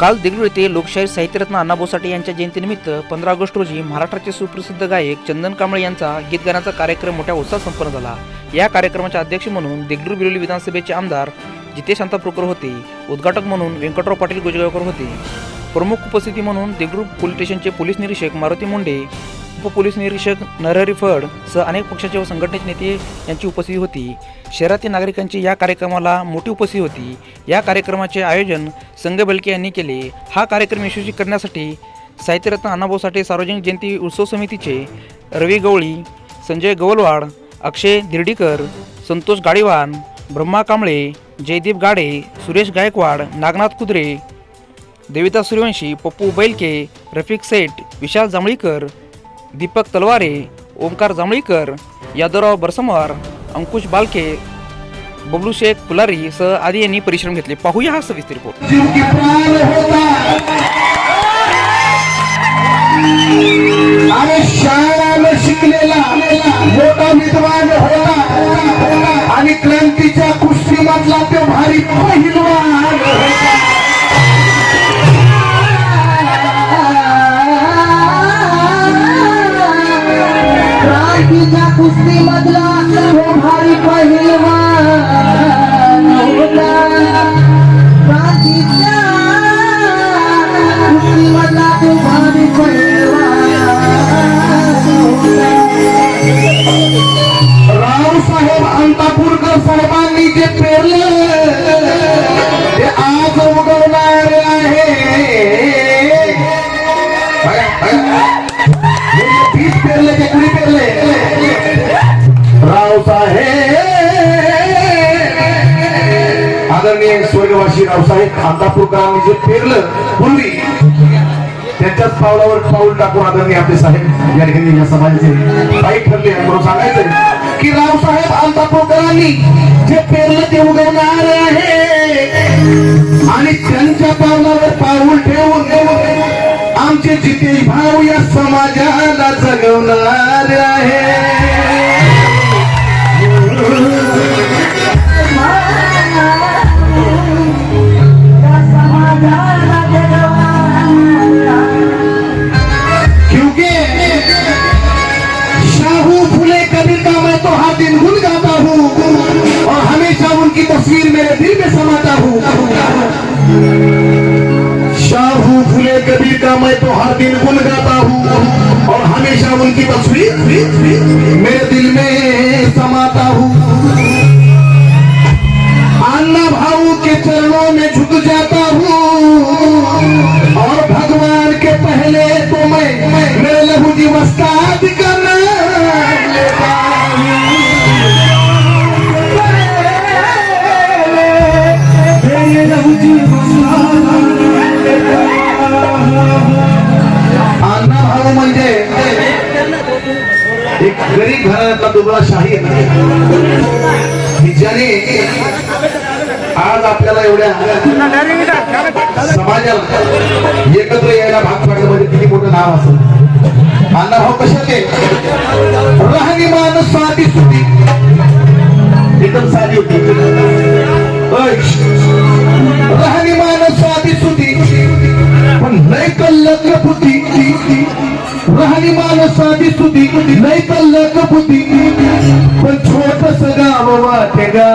काल देगलूर येथे लोकशाहीर साहित्यरत्न अण्णाभाऊ साठे यांच्या जयंतीनिमित्त पंधरा ऑगस्ट रोजी महाराष्ट्राचे सुप्रसिद्ध गायक चंदन कांबळे यांचा गीत गाण्याचा कार्यक्रम मोठ्या उत्साहात संपन्न झाला. या कार्यक्रमाचे अध्यक्ष म्हणून देगलूर बिरोली विधानसभेचे आमदार जितेश शांतापूरकर होते. उद्घाटक म्हणून व्यंकटराव पाटील गोजगावकर होते. प्रमुख उपस्थिती म्हणून देगलूर पोलीस स्टेशनचे पोलीस निरीक्षक मारुती मुंडे उपपोलीस निरीक्षक नरहरी फड सह अनेक पक्षाचे व संघटनेचे नेते यांची उपस्थिती होती. शहरातील नागरिकांची या कार्यक्रमाला मोठी उपस्थिती होती. या कार्यक्रमाचे आयोजन संघ बलके यांनी केले. हा कार्यक्रम यशस्वी करण्यासाठी साहित्यरत्न अण्णाभाऊ साठे सार्वजनिक जयंती उत्सव समितीचे रवी गवळी संजय गवलवाड अक्षय दिर्डीकर संतोष गाडीवान ब्रह्मा कांबळे जयदीप गाडे सुरेश गायकवाड नागनाथ कुद्रे देविता सूर्यवंशी पप्पू बैलके रफिक सेठ विशाल जांभळीकर दीपक तलवारे ओंकार जांभळीकर यादवराव बरसमवार अंकुश बालके बबलू शेख फुलारी सह आदी यांनी परिश्रम घेतले. पाहूया हा सविस्तर रिपोर्ट जीव की आणि शाळानं शिकलेला मोठा विद्वान होता. आणि क्रांतीच्या कुस्तीमधला तो भारी पहिलवान होता कुस्ती मधला तो भारी पहिलवान. रावसाहेब आदरणीय स्वर्गवासी रावसाहेब खांदापूरकरांनी जे पेरलं पूर्वी. त्यांच्याच पावलावर पाऊल टाकून आदरणीय आपले साहेब या ठिकाणी या समाजाचे काही ठरले. म्हणून सांगायचं की रावसाहेब अंतापूरकरांनी जे पेरलं ते उगवणार आहे. आणि त्यांच्या पावलावर पाऊल ठेवून आमचे जितेश भाऊ या समाजाला जगवणार आहे. उनकी मेरे दिल में समाता हूँ। अन्ना भाऊ के चरणों में झुक जाता एक गरीब घराण्यातला दुबळा शाही ज्याने आज आपल्याला एवढ्या समाजाला एकत्र यायला भाग पाडलं म्हणजे किती मोठं नाव असेल. अण्णा हो, भाऊ कशाचे राहणीमान साधी सुधी. एकदम साधी होती. ओय. राहणीमान साधी सुधी. पण लय कल्लग्न बुद्धी. राहणीमान साधी सुधी. लय कल्लक बुद्धी? पण छोटस गाव वाटे गा.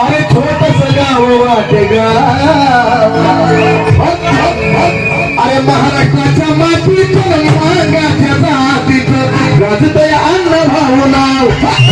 अरे छोटस गाव वाटे गा. अरे महाराष्ट्राच्या मातीत मागाच्या जातीत गाजतय अन्न भाऊ नाव.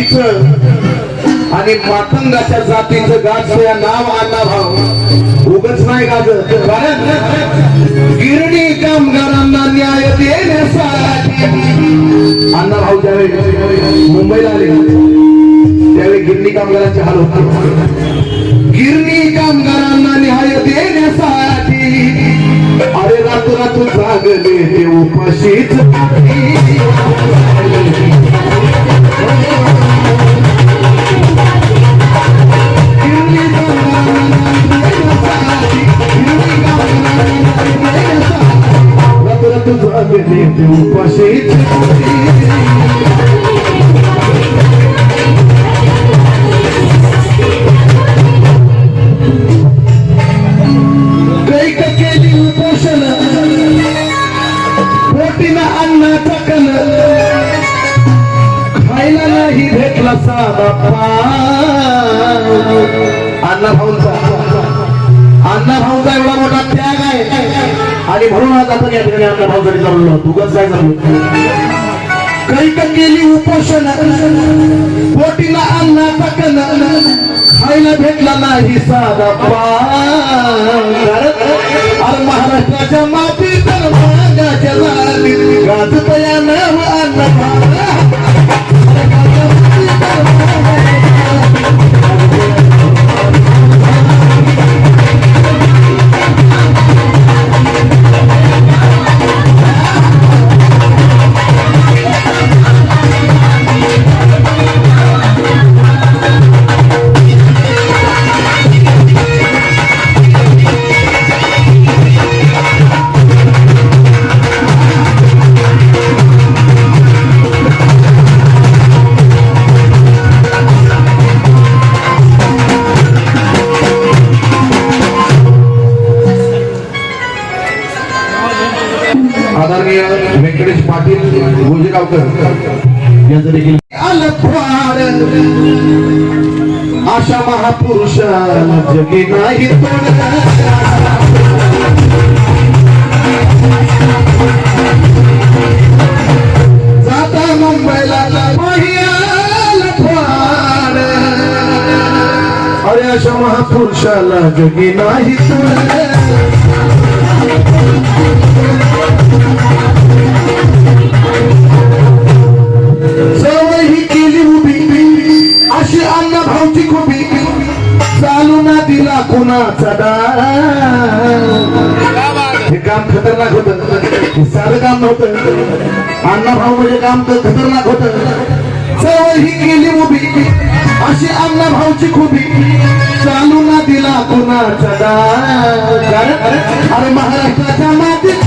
जातीचं आणि मातंगाच्या जातीचं गाजचं नाव अण्णा भाऊ. उगच नाही गाजत कारण गिरणी कामगारांना न्याय देण्यासाठी. अण्णा भाऊ ज्यावेळी मुंबईला आले त्यावेळी गिरणी कामगारांचे हाल होते. गिरणी कामगारांना न्याय देण्यासाठी. अरे रातू रातू जागले ते उपाशीच. साधा अण्णा भाऊंचा. अण्णा भाऊंचा एवढा मोठा त्याग आहे. आणि म्हणून आज आपण या ठिकाणी अण्णा भाऊ जरी चाललो काय चाललो कैक केली उपोषण. पोटीला अन्नाचा खायला भेटला नाही साधा अरे महाराष्ट्राच्या मातीत तर मागाच्या लालीत नाव अन्न गोजेगावकर यांचं देखील आलं फार अशा महापुरुषाला जगी नाही तोड जाता मुंबईला महियाला फार अरे अशा महापुरुषाला जगी नाही तोड कुणाचा हे काम खतरनाक होत. सारं साधं काम नव्हतं. अण्णा भाऊ म्हणजे काम तर खतरनाक होत. सवय ही केली उभी. अशी अण्णा भाऊची खुबी. चालू ना दिला कुणाचा दार. अरे महाराष्ट्राच्या मातीत.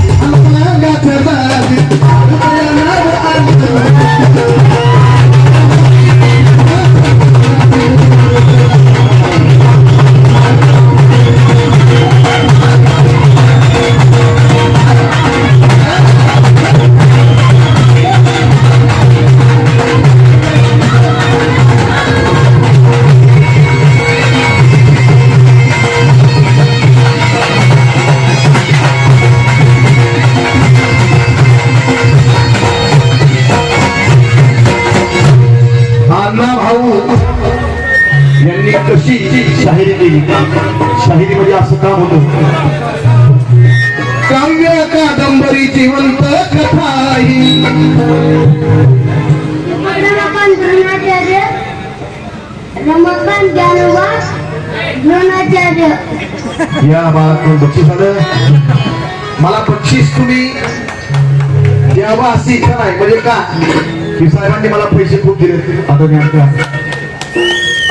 काम होत काव्य कादंबरी जिवंत कथा रमाकांत द्रोणाचार्य रमाकांत ज्ञानोबा द्रोणाचार्य या बाळा बक्षीस आलं मला बक्षीस तुम्ही द्यावा अशी इच्छा नाही. म्हणजे का? की साहेबांनी मला पैसे खूप दिले आदरणीय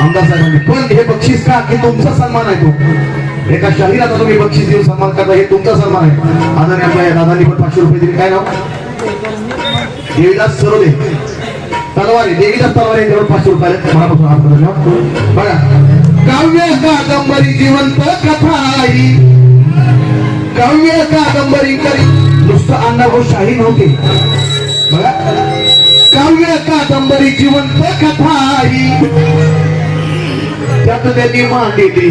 आमदार साहेबांनी. पण हे बक्षीस का? की तुमचा सन्मान आहे तो. एका शाहिराचा तुम्ही बक्षीस देऊन सन्मान करता हे तुमचा सन्मान आहे. आदरणीय आपल्या या दादांनी पण पाचशे रुपये दिले. काय नाव? देवीदास सरोदे. तलवारी देवीदास तलवारी यांच्यावर पाचशे रुपये मनापासून हात करत बघा. काव्य कादंबरी जिवंत कथा आई काव्य कादंबरी करी. नुसतं अण्णाभाऊ शाही नव्हते बघा. काव्य कादंबरी जिवंत कथा आई त्यात त्यांनी मांडली.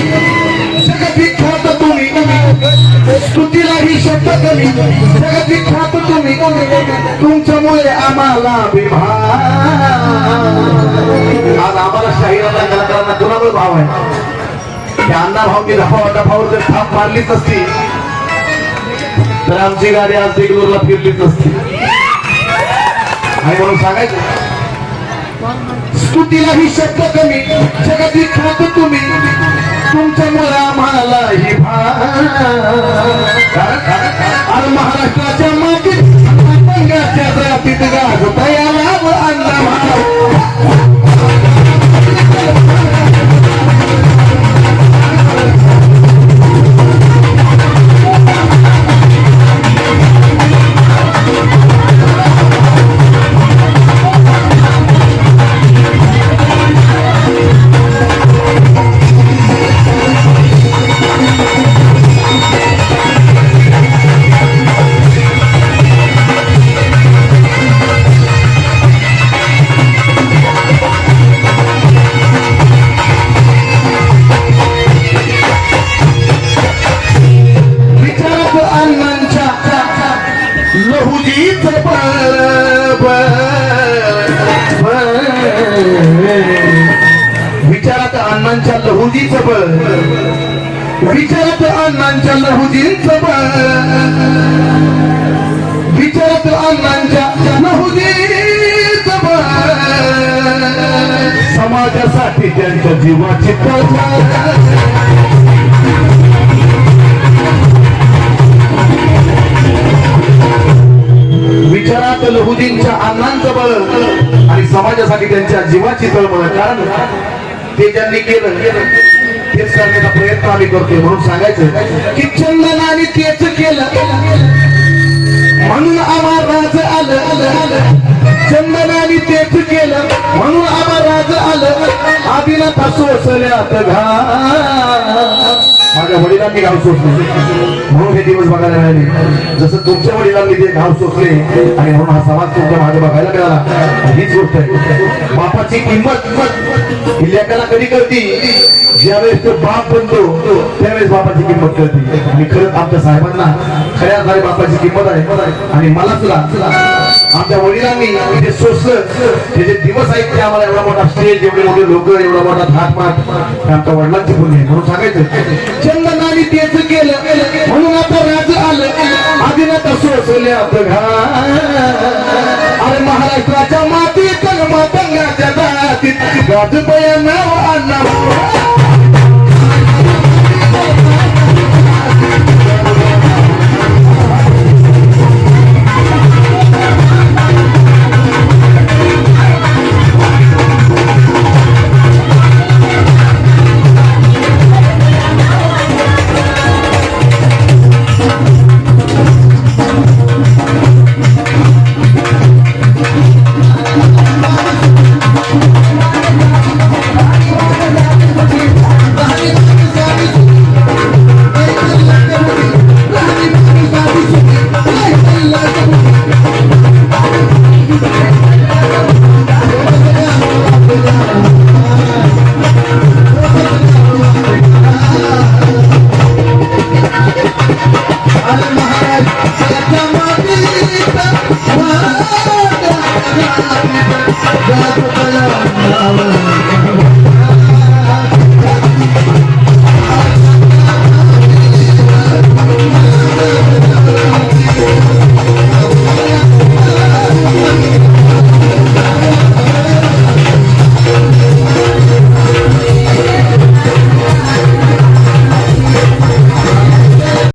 मांडली तुमच्यामुळे आम्हाला आज आम्हाला शाहिराला कलाकारांना कुणामुळे भाव आहे? त्या अण्णा भाऊनी धफा डफावर जर थाप मारलीच असती तर आमची गाडी आज देगलूरला फिरलीच असती. आणि म्हणून सांगायचं? स्तुतीला ही शब्द कमी जगातील खात तुम्ही. तुमच्यामुळे आम्हाला ही भा महाराष्ट्राच्या मातीत पंगाच्या जातीत गाजता याला विचारात अण्णांच्या लहुजीच बळ. विचारत अण्णांच्या लहुजींच बळ. विचारत अण्णांच्या लहुजीच बळ. समाजासाठी त्यांच्या जीवाची तळमळ विचारात लहुजींच्या अण्णांचं बळ आणि समाजासाठी त्यांच्या जीवाची तळमळ. कारण ते ज्यांनी केलं तेच करण्याचा प्रयत्न आम्ही करतोय म्हणून सांगायचं. की चंदनाने तेच केलं. म्हणून आम्हा राज आलं. आलं आलं चंदनाने तेच केलं. म्हणून आम्हा राज आलं. आदिला सोसल्यात घा माझ्या वडिलांनी गाव सोसले म्हणून हे दिवस बघायला मिळाले. जसं तुमच्या वडिलांनी ते गाव सोसले आणि म्हणून हा समाज तुमच्या मागे बघायला मिळाला. हीच गोष्ट आहे. बापाची किंमत ही लेकाला कधी करती ज्यावेळेस तो बाप बनतो त्यावेळेस बापाची किंमत करते आणि खरंच आमच्या साहेबांना खऱ्या बापाची किंमत आहे. आणि मला सुद्धा. आमच्या वडिलांनी ते सोसलं. ते जे दिवस आहेत ते आम्हाला एवढा मोठा स्टेज एवढे मोठे लोक एवढा मोठा थाटमाट हे आमच्या वडिलांची पुण्य आहे. म्हणून सांगायचं. चंदनाने तेच केलं म्हणून आता राज आलं. आदिनाथ सोसल्या घा अरे महाराष्ट्राच्या मातीत मातंगाच्या जातीत गाजबया नाव